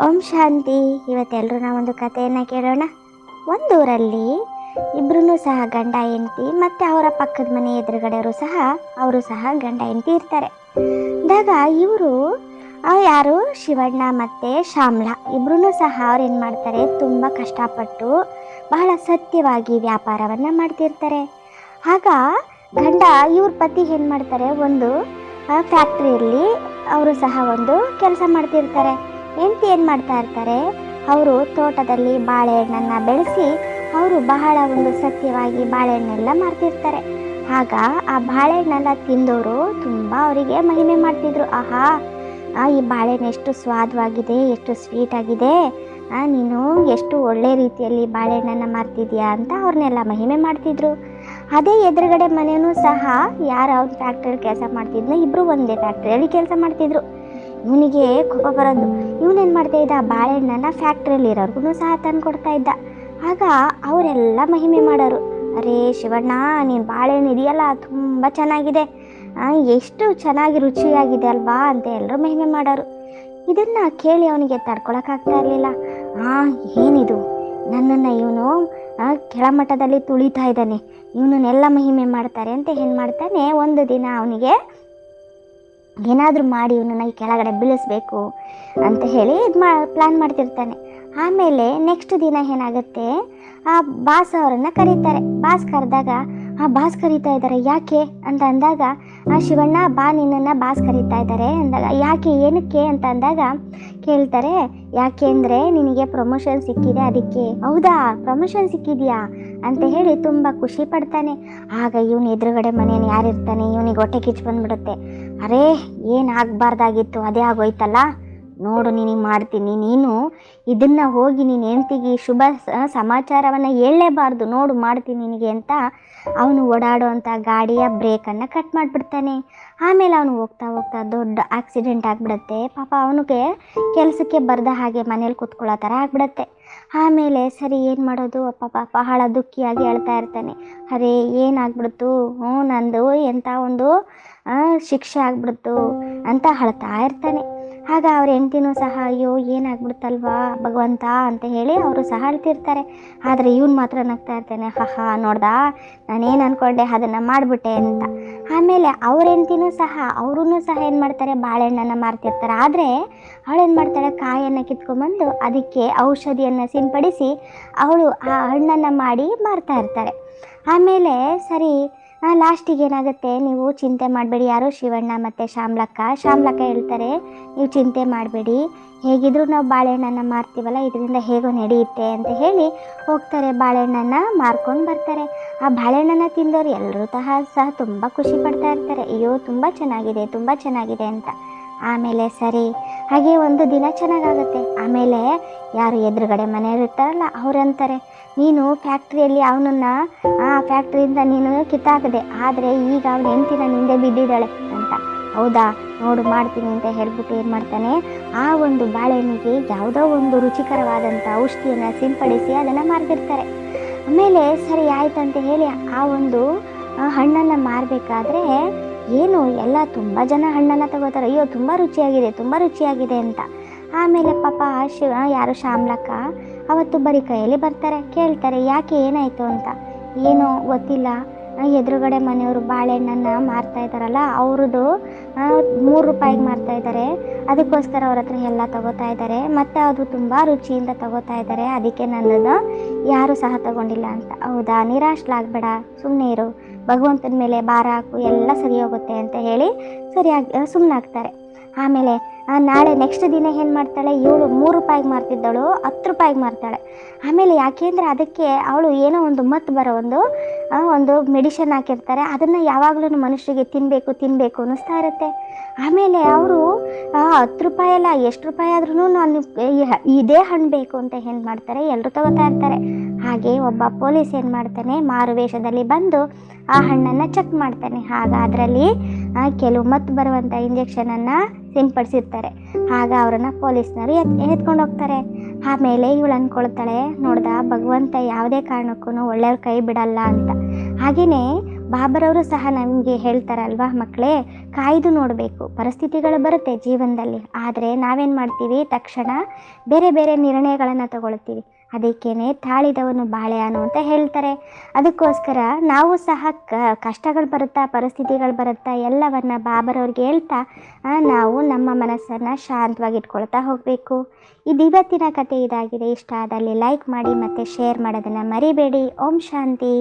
ಓಂ ಶಾಂತಿ. ಇವತ್ತೆಲ್ಲರೂ ನಾವೊಂದು ಕಥೆಯನ್ನು ಕೇಳೋಣ. ಒಂದೂರಲ್ಲಿ ಇಬ್ಬರೂ ಸಹ ಗಂಡ ಹೆಂಡತಿ ಮತ್ತು ಅವರ ಪಕ್ಕದ ಮನೆ ಎದುರುಗಡೆಯವರು ಸಹ ಅವರು ಸಹ ಗಂಡ ಹೆಂಡತಿ ಇರ್ತಾರೆ. ಅಂದಾಗ ಇವರು ಯಾರು? ಶಿವಣ್ಣ ಮತ್ತು ಶ್ಯಾಮ್ಲ. ಇಬ್ಬರೂ ಸಹ ಅವ್ರು ಏನು ಮಾಡ್ತಾರೆ? ತುಂಬ ಕಷ್ಟಪಟ್ಟು ಬಹಳ ಸತ್ಯವಾಗಿ ವ್ಯಾಪಾರವನ್ನು ಮಾಡ್ತಿರ್ತಾರೆ. ಆಗ ಗಂಡ ಇವ್ರ ಪತಿ ಏನು ಮಾಡ್ತಾರೆ? ಒಂದು ಫ್ಯಾಕ್ಟ್ರಿಯಲ್ಲಿ ಅವರು ಸಹ ಒಂದು ಕೆಲಸ ಮಾಡ್ತಿರ್ತಾರೆ. ಹೆಂಡತಿ ಏನು ಮಾಡ್ತಾ ಇರ್ತಾರೆ? ಅವರು ತೋಟದಲ್ಲಿ ಬಾಳೆಹಣ್ಣನ್ನು ಬೆಳೆಸಿ ಅವರು ಬಹಳ ಒಂದು ಸತ್ಯವಾಗಿ ಬಾಳೆಹಣ್ಣೆಲ್ಲ ಮಾರ್ತಿರ್ತಾರೆ. ಆಗ ಆ ಬಾಳೆಹಣ್ಣೆಲ್ಲ ತಿಂದವರು ತುಂಬ ಅವರಿಗೆ ಮಹಿಮೆ ಮಾಡ್ತಿದ್ರು. ಆಹಾ ಈ ಬಾಳೆಹಣ್ಣು ಎಷ್ಟು ಸ್ವಾದವಾಗಿದೆ, ಎಷ್ಟು ಸ್ವೀಟ್ ಆಗಿದೆ. ನೀನು ಎಷ್ಟು ಒಳ್ಳೆ ರೀತಿಯಲ್ಲಿ ಬಾಳೆಹಣ್ಣನ್ನು ಮಾರ್ತಿದ್ಯಾ? ಅಂತ ಅವ್ರನ್ನೆಲ್ಲ ಮಹಿಮೆ ಮಾಡ್ತಿದ್ರು. ಅದೇ ಎದುರುಗಡೆ ಮನೆಯೂ ಸಹ ಯಾರು ಅವ್ರ ಫ್ಯಾಕ್ಟ್ರಿಯಲ್ಲಿ ಕೆಲಸ ಮಾಡ್ತಿದ್ನೋ ಇಬ್ಬರು ಒಂದೇ ಫ್ಯಾಕ್ಟ್ರಿಯಲ್ಲಿ ಕೆಲಸ ಮಾಡ್ತಿದ್ರು. ಇವನಿಗೆ ಕೋಪ ಬರೋದು. ಇವನೇನು ಮಾಡ್ತಾ ಇದ್ದ? ಬಾಳೆಹಣ್ಣನ್ನು ಫ್ಯಾಕ್ಟ್ರಿಯಲ್ಲಿ ಇರೋರ್ಗು ಸಹ ತಂದು ಕೊಡ್ತಾ ಇದ್ದ. ಆಗ ಅವರೆಲ್ಲ ಮಹಿಮೆ ಮಾಡೋರು. ಅರೇ ಶಿವಣ್ಣ, ನೀನು ಬಾಳೆಹಣ್ಣು ಇದೆಯಲ್ಲ ತುಂಬ ಚೆನ್ನಾಗಿದೆ. ಎಷ್ಟು ಚೆನ್ನಾಗಿ ರುಚಿಯಾಗಿದೆ ಅಲ್ವಾ ಅಂತ ಎಲ್ಲರೂ ಮಹಿಮೆ ಮಾಡೋರು. ಇದನ್ನು ಕೇಳಿ ಅವನಿಗೆ ತಡ್ಕೊಳಕ್ಕಾಗ್ತಾ ಇರಲಿಲ್ಲ. ಆ, ಏನಿದು? ನನ್ನನ್ನು ಇವನು ಕೆಳಮಟ್ಟದಲ್ಲಿ ತುಳಿತಾ ಇದ್ದಾನೆ. ಇವನನ್ನೆಲ್ಲ ಮಹಿಮೆ ಮಾಡ್ತಾರೆ ಅಂತ ಏನು ಮಾಡ್ತಾನೆ? ಒಂದು ದಿನ ಅವನಿಗೆ ಏನಾದರೂ ಮಾಡಿ ಇವನನ್ನ ಕೆಳಗಡೆ ಬೀಳಿಸ್ಬೇಕು ಅಂತ ಹೇಳಿ ಇದು ಮಾ ಪ್ಲ್ಯಾನ್ ಮಾಡ್ತಿರ್ತಾನೆ. ಆಮೇಲೆ ನೆಕ್ಸ್ಟ್ ದಿನ ಏನಾಗುತ್ತೆ, ಆ ಬಾಸ್ ಅವರನ್ನು ಕರೀತಾರೆ. ಬಾಸ್ ಕರೆದಾಗ, ಆ ಬಾಸ್ ಕರೀತಾ ಇದ್ದಾರೆ ಯಾಕೆ? ಅಂತ ಅಂದಾಗ, ಆ ಶಿವಣ್ಣ, ಬಾ ನಿನ್ನನ್ನು ಬಾಸ್ ಕರೀತಾ ಇದ್ದಾರೆ ಅಂದಾಗ, ಯಾಕೆ, ಏನಕ್ಕೆ? ಅಂತ ಅಂದಾಗ, ಕೇಳ್ತಾರೆ, ಯಾಕೆ ಅಂದರೆ ನಿನಗೆ ಪ್ರಮೋಷನ್ ಸಿಕ್ಕಿದೆ ಅದಕ್ಕೆ. ಹೌದಾ ಪ್ರಮೋಷನ್ ಸಿಕ್ಕಿದೆಯಾ? ಅಂತ ಹೇಳಿ ತುಂಬ ಖುಷಿ ಪಡ್ತಾನೆ. ಆಗ ಇವನು ಎದುರುಗಡೆ ಮನೆಯನ್ನು ಯಾರಿರ್ತಾನೆ, ಇವನಿಗೆ ಹೊಟ್ಟೆ ಕಿಚ್ಚು ಬಂದ್ಬಿಡುತ್ತೆ. ಅರೇ ಏನು ಆಗಬಾರ್ದಾಗಿತ್ತು? ಅದೇ ಆಗೋಯ್ತಲ್ಲ? ನೋಡು ನಿನಗೆ ಮಾಡ್ತೀನಿ. ನೀನು ಇದನ್ನು ಹೋಗಿ ನೀನು ಹೆಂಡ್ತಿಗೆ ಶುಭ ಸಮಾಚಾರವನ್ನು ಹೇಳಲೇಬಾರ್ದು. ನೋಡು, ಮಾಡ್ತೀನಿ ನಿನಗೆ ಅಂತ ಅವನು ಓಡಾಡುವಂಥ ಗಾಡಿಯ ಬ್ರೇಕನ್ನು ಕಟ್ ಮಾಡಿಬಿಡ್ತಾನೆ. ಆಮೇಲೆ ಅವನು ಹೋಗ್ತಾ ಹೋಗ್ತಾ ದೊಡ್ಡ ಆಕ್ಸಿಡೆಂಟ್ ಆಗಿಬಿಡುತ್ತೆ. ಪಾಪ ಅವನಿಗೆ ಕೆಲಸಕ್ಕೆ ಬರದ ಹಾಗೆ ಮನೇಲಿ ಕೂತ್ಕೊಳ್ಳೋ ಥರ ಆಗಿಬಿಡತ್ತೆ. ಆಮೇಲೆ ಸರಿ, ಏನು ಮಾಡೋದು? ಪಾಪ ಬಹಳ ದುಃಖಿಯಾಗಿ ಹೇಳ್ತಾ ಇರ್ತಾನೆ. ಅರೇ ಏನಾಗ್ಬಿಡ್ತು ಹ್ಞೂ, ನಂದು ಎಂಥ ಒಂದು ಶಿಕ್ಷೆ ಆಗ್ಬಿಡ್ತು ಅಂತ ಅಳ್ತಾ ಇರ್ತಾನೆ. ಆಗ ಅವ್ರ ಹೆಂಡ್ತಿನೂ ಸಹ, ಅಯ್ಯೋ, ಏನಾಗ್ಬಿಡ್ತಲ್ವಾ ಭಗವಂತ? ಅಂತ ಹೇಳಿ ಅವರು ಸಹ ಅಳ್ತಿರ್ತಾರೆ. ಆದರೆ ಇವನು ಮಾತ್ರ ನಗ್ತಾ ಇರ್ತಾನೆ, ಹಾ ನೋಡ್ದಾ, ನಾನೇನು ಅಂದ್ಕೊಂಡೆ ಅದನ್ನು ಮಾಡಿಬಿಟ್ಟೆ ಅಂತ. ಆಮೇಲೆ ಅವ್ರ ಹೆಂಡ್ತಿನೂ ಸಹ ಅವರೂ ಸಹ ಏನು ಮಾಡ್ತಾರೆ, ಬಾಳೆಹಣ್ಣನ್ನು ಮಾರ್ತಿರ್ತಾರೆ. ಆದರೆ ಅವಳೇನು ಮಾಡ್ತಾಳೆ, ಕಾಯನ್ನು ಕಿತ್ಕೊಂಡ್ಬಂದು ಅದಕ್ಕೆ ಔಷಧಿಯನ್ನು ಸಿಂಪಡಿಸಿ ಅವಳು ಆ ಹಣ್ಣನ್ನು ಮಾಡಿ ಮಾರ್ತಾ ಇರ್ತಾರೆ. ಆಮೇಲೆ ಸರಿ ಲಾಸ್ಟಿಗೆ ಏನಾಗುತ್ತೆ? ನೀವು ಚಿಂತೆ ಮಾಡಬೇಡಿ. ಯಾರು ಶಿವಣ್ಣ ಮತ್ತು ಶ್ಯಾಮ್ಲಕ್ಕ ಶ್ಯಾಮ್ಲಕ್ಕ ಹೇಳ್ತಾರೆ, ನೀವು ಚಿಂತೆ ಮಾಡಬೇಡಿ. ಹೇಗಿದ್ರೂ ನಾವು ಬಾಳೆಹಣ್ಣನ್ನು ಮಾರ್ತೀವಲ್ಲ, ಇದರಿಂದ ಹೇಗೋ ನಡೆಯುತ್ತೆ ಅಂತ ಹೇಳಿ ಹೋಗ್ತಾರೆ. ಬಾಳೆಹಣ್ಣನ್ನು ಮಾರ್ಕೊಂಡು ಬರ್ತಾರೆ. ಆ ಬಾಳೆಹಣ್ಣನ್ನು ತಿಂದವರು ಎಲ್ಲರೂ ಸಹ ಸಹ ತುಂಬ ಖುಷಿ ಪಡ್ತಾ ಇರ್ತಾರೆ. ಅಯ್ಯೋ, ತುಂಬ ಚೆನ್ನಾಗಿದೆ ತುಂಬ ಚೆನ್ನಾಗಿದೆ ಅಂತ. ಆಮೇಲೆ ಸರಿ, ಹಾಗೆ ಒಂದು ದಿನ ಚೆನ್ನಾಗಾಗುತ್ತೆ. ಆಮೇಲೆ ಯಾರು ಎದುರುಗಡೆ ಮನೆಯವ್ರು ಇರ್ತಾರಲ್ಲ, ಅವರಂತಾರೆ, ನೀನು ಫ್ಯಾಕ್ಟ್ರಿಯಲ್ಲಿ ಅವನನ್ನು, ಆ ಫ್ಯಾಕ್ಟ್ರಿಯಿಂದ ನೀನು ಕಿತ್ತಾಕದೆ, ಆದರೆ ಈಗ ಅವಳು ಹೆಂಡ್ತಿನ ನಿಂದೆ ಬಿದ್ದಿದ್ದಾಳೆ ಅಂತ. ಹೌದಾ, ನೋಡು, ಮಾಡ್ತೀನಿ ಅಂತ ಹೇಳ್ಬಿಟ್ಟು ಏನು ಮಾಡ್ತಾನೆ, ಆ ಒಂದು ಬಾಳೆಹಣ್ಣಿಗೆ ಯಾವುದೋ ಒಂದು ರುಚಿಕರವಾದಂಥ ಔಷಧಿಯನ್ನು ಸಿಂಪಡಿಸಿ ಅದನ್ನು ಮಾರ್ದಿರ್ತಾರೆ. ಆಮೇಲೆ ಸರಿ, ಆಯ್ತಂತ ಹೇಳಿ ಆ ಒಂದು ಹಣ್ಣನ್ನು ಮಾರಬೇಕಾದ್ರೆ ಏನು? ಎಲ್ಲ ತುಂಬ ಜನ ಹಣ್ಣನ್ನು ತಗೋತಾರೆ. ಅಯ್ಯೋ, ತುಂಬ ರುಚಿಯಾಗಿದೆ ತುಂಬ ರುಚಿಯಾಗಿದೆ ಅಂತ. ಆಮೇಲೆ ಪಾಪ ಶಿವ ಯಾರು ಶ್ಯಾಮ್ಲಕ್ಕ, ಅವತ್ತು ಬರೀ ಕೈಯಲ್ಲಿ ಬರ್ತಾರೆ, ಕೇಳ್ತಾರೆ, ಯಾಕೆ ಏನಾಯಿತು ಅಂತ? ಏನೋ ಗೊತ್ತಿಲ್ಲ. ಎದುರುಗಡೆ ಮನೆಯವರು ಬಾಳೆಹಣ್ಣನ್ನು ಮಾರ್ತಾ ಇದ್ದಾರಲ್ಲ ಅವ್ರದ್ದು ಮೂರು ರೂಪಾಯಿಗೆ ಮಾರ್ತಾ ಇದ್ದಾರೆ. ಅದಕ್ಕೋಸ್ಕರ ಅವ್ರ ಹತ್ರ ಎಲ್ಲ ತಗೋತಾ ಇದ್ದಾರೆ. ಮತ್ತು ಅದು ತುಂಬ ರುಚಿಯಿಂದ ತಗೋತಾ ಇದ್ದಾರೆ. ಅದಕ್ಕೆ ನನ್ನನ್ನು ಯಾರೂ ಸಹ ತಗೊಂಡಿಲ್ಲ ಅಂತ. ಹೌದಾ? ನಿರಾಶ್ಲಾಗಬೇಡ. ಸುಮ್ಮನೆ ಇರು. ಭಗವಂತನ ಮೇಲೆ ಭಾರ ಹಾಕು ಎಲ್ಲ ಸರಿ ಹೋಗುತ್ತೆ ಅಂತ ಹೇಳಿ ಸರಿಯಾಗಿ ಸುಮ್ಮನಾಗ್ತಾರೆ ಆಮೇಲೆ ನಾಳೆ ನೆಕ್ಸ್ಟ್ ದಿನ ಏನು ಮಾಡ್ತಾಳೆ? ಇವಳು ಮೂರು ರೂಪಾಯಿಗೆ ಮಾರ್ತಿದ್ದಳು, ಹತ್ತು ರೂಪಾಯಿಗೆ ಮಾರ್ತಾಳೆ. ಆಮೇಲೆ ಯಾಕೆಂದರೆ ಅದಕ್ಕೆ ಅವಳು ಏನೋ ಒಂದು ಮತ್ತು ಬರೋ ಒಂದು ಒಂದು ಮೆಡಿಷನ್ ಹಾಕಿರ್ತಾರೆ. ಅದನ್ನು ಯಾವಾಗಲೂ ಮನುಷ್ಯರಿಗೆ ತಿನ್ನಬೇಕು ತಿನ್ನಬೇಕು ಅನ್ನಿಸ್ತಾ ಇರುತ್ತೆ. ಆಮೇಲೆ ಅವರು ಹತ್ತು ರೂಪಾಯಿ ಅಲ್ಲ, ಎಷ್ಟು ರೂಪಾಯಿ ಆದ್ರೂ ನಾನು ಇದೇ ಹಣ್ಣು ಬೇಕು ಅಂತ ಏನು ಮಾಡ್ತಾರೆ? ಎಲ್ಲರೂ ತಗೋತಾ ಇರ್ತಾರೆ. ಹಾಗೆ ಒಬ್ಬ ಪೊಲೀಸ್ ಏನು ಮಾಡ್ತಾನೆ ಮಾರು ವೇಷದಲ್ಲಿ ಬಂದು ಆ ಹಣ್ಣನ್ನು ಚೆಕ್ ಮಾಡ್ತಾನೆ. ಆಗ ಅದರಲ್ಲಿ ಕೆಲವು ಮತ್ತು ಬರುವಂಥ ಇಂಜೆಕ್ಷನನ್ನು ಸಿಂಪಡಿಸಿರ್ತಾರೆ. ಆಗ ಅವರನ್ನು ಪೊಲೀಸ್ನವರು ಎತ್, ಎತ್ಕೊಂಡು ಹೋಗ್ತಾರೆ. ಆಮೇಲೆ ಇವಳು ಅಂದ್ಕೊಳ್ತಾಳೆ ನೋಡ್ದ ಭಗವಂತ ಯಾವುದೇ ಕಾರಣಕ್ಕೂ ಒಳ್ಳೆಯವ್ರ ಕೈ ಬಿಡಲ್ಲ ಅಂತ. ಹಾಗೆಯೇ ಬಾಬರವರು ಸಹ ನಮಗೆ ಹೇಳ್ತಾರಲ್ವಾ ಮಕ್ಕಳೇ ಕಾಯ್ದು ನೋಡಬೇಕು. ಪರಿಸ್ಥಿತಿಗಳು ಬರುತ್ತೆ ಜೀವನದಲ್ಲಿ. ಆದರೆ ನಾವೇನು ಮಾಡ್ತೀವಿ? ತಕ್ಷಣ ಬೇರೆ ಬೇರೆ ನಿರ್ಣಯಗಳನ್ನು ತಗೊಳ್ತೀವಿ. ಅದಕ್ಕೇನೆ ತಾಳಿದವನು ಬಾಳೆಯಾನು ಅಂತ ಹೇಳ್ತಾರೆ. ಅದಕ್ಕೋಸ್ಕರ ನಾವು ಸಹ ಕಷ್ಟಗಳು ಬರುತ್ತಾ, ಪರಿಸ್ಥಿತಿಗಳು ಬರುತ್ತಾ, ಎಲ್ಲವನ್ನ ಬಾಬರವ್ರಿಗೆ ಹೇಳ್ತಾ ನಾವು ನಮ್ಮ ಮನಸ್ಸನ್ನು ಶಾಂತವಾಗಿ ಇಟ್ಕೊಳ್ತಾ ಹೋಗಬೇಕು. ಇದು ಇವತ್ತಿನ ಕತೆ ಇದಾಗಿದೆ. ಇಷ್ಟ ಆದಲ್ಲಿ ಲೈಕ್ ಮಾಡಿ ಮತ್ತು ಶೇರ್ ಮಾಡೋದನ್ನು ಮರಿಬೇಡಿ. ಓಂ ಶಾಂತಿ.